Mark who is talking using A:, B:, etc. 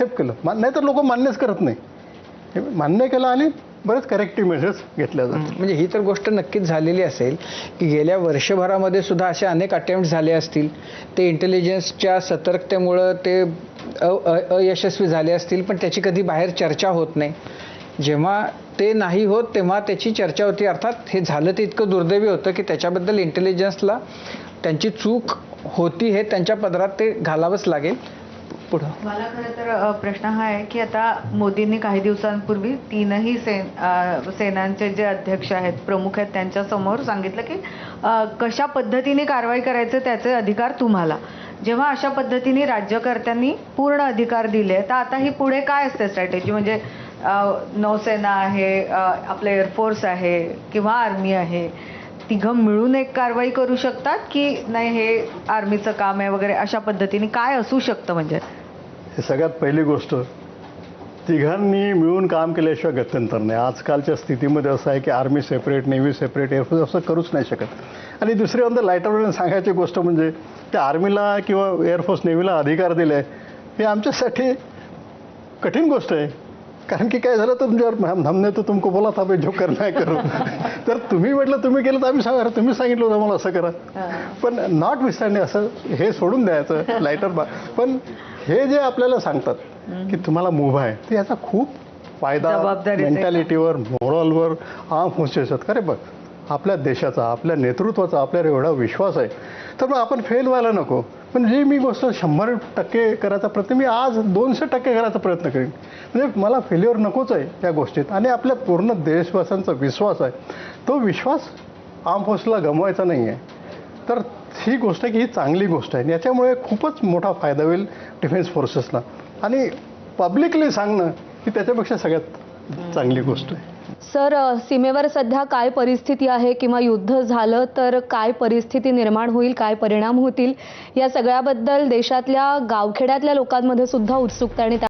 A: Accept केलं. मान नाही तर लोक मान्यच करत नाही. हे मान्य केलं आणि बरेच करेक्टिव्ह मेजर्स घेतल्या जातात.
B: म्हणजे ही तर गोष्ट नक्कीच झालेली असेल की गेल्या वर्षभरामध्ये सुद्धा असे अनेक अटेम्प्ट झाले असतील. ते इंटेलिजन्सच्या सतर्कतेमुळं ते अ- अ- अयशस्वी झाले असतील पण त्याची कधी बाहेर चर्चा होत नाही. जेव्हा ते नाही होत तेव्हा त्याची चर्चा होती. अर्थात हे झालं ते इतकं दुर्दैवी होतं की त्याच्याबद्दल इंटेलिजन्सला त्यांची चूक होती हे त्यांच्या पदरात ते घालावंच लागेल. पुढं.
C: मला खरं तर प्रश्न हा आहे की आता मोदींनी काही दिवसांपूर्वी तीनही सेन सेनांचे जे अध्यक्ष आहेत प्रमुख आहेत त्यांच्यासमोर सांगितलं की कशा पद्धतीने कारवाई करायचं त्याचे अधिकार तुम्हाला. जेव्हा अशा पद्धतीने राज्यकर्त्यांनी पूर्ण अधिकार दिले तर आता ही पुढे काय असते स्ट्रॅटेजी म्हणजे नौसेना आहे आपलं एअरफोर्स आहे किंवा आर्मी आहे तिघं मिळून एक कारवाई करू शकतात की नाही हे आर्मीचं काम आहे वगैरे अशा पद्धतीने काय असू शकतं म्हणजे?
A: हे सगळ्यात पहिली गोष्ट तिघांनी मिळून काम केल्याशिवाय गत्यंतर नाही. आजकालच्या स्थितीमध्ये असं आहे की army separate navy separate air force असं करूच नाही शकत. आणि दुसरी म्हणजे अंतर लायटरवरून सांगायची गोष्ट म्हणजे त्या आर्मीला किंवा एअरफोर्स नेव्हीला अधिकार दिले हे आमच्यासाठी कठीण गोष्ट आहे. कारण की काय झालं तर तुमच्यावर धमने हमने तो तुमको बोला था भाई जो करना है करो. तर तुम्ही म्हटलं तुम्ही केलं तर आम्ही सांगा "अरे, तुम्ही सांगितलं होतं मला असं करा. पण नॉट विस्टँडिंग असं हे सोडून द्यायचं लायटर बा पण हे जे आपल्याला सांगतात की तुम्हाला मुभा आहे तर याचा खूप फायदा. मेंटॅलिटीवर मोरलवर आर्म फोर्सेसवर अरे बघ आपल्या देशाचा आपल्या नेतृत्वाचा आपल्यावर एवढा विश्वास आहे. तर मग आपण फेल व्हायला नको. पण जी मी गोष्ट शंभर टक्के करायचा प्रयत्न मी आज दोनशे टक्के करायचा प्रयत्न करेन. म्हणजे मला फेल्युअर नकोच आहे या गोष्टीत. आणि आपल्या पूर्ण देशवासियांचा विश्वास आहे. तो विश्वास आर्म फोर्सला गमवायचा नाही आहे तर ही गोष्ट आहे की ही चांगली गोष्ट आहे. आणि याच्यामुळे खूपच मोठा फायदा होईल डिफेन्स फोर्सेसला आणि पब्लिकली सांगणं की त्याच्यापेक्षा सगळ्यात चांगली गोष्ट आहे.
D: सर सीमेवर सध्या काय परिस्थिती आहे किंवा युद्ध झालं तर काय परिस्थिती निर्माण होईल काय परिणाम होतील या सगळ्याबद्दल देशातल्या गावखेड्यातल्या लोकांमध्ये सुद्धा उत्सुकता आणि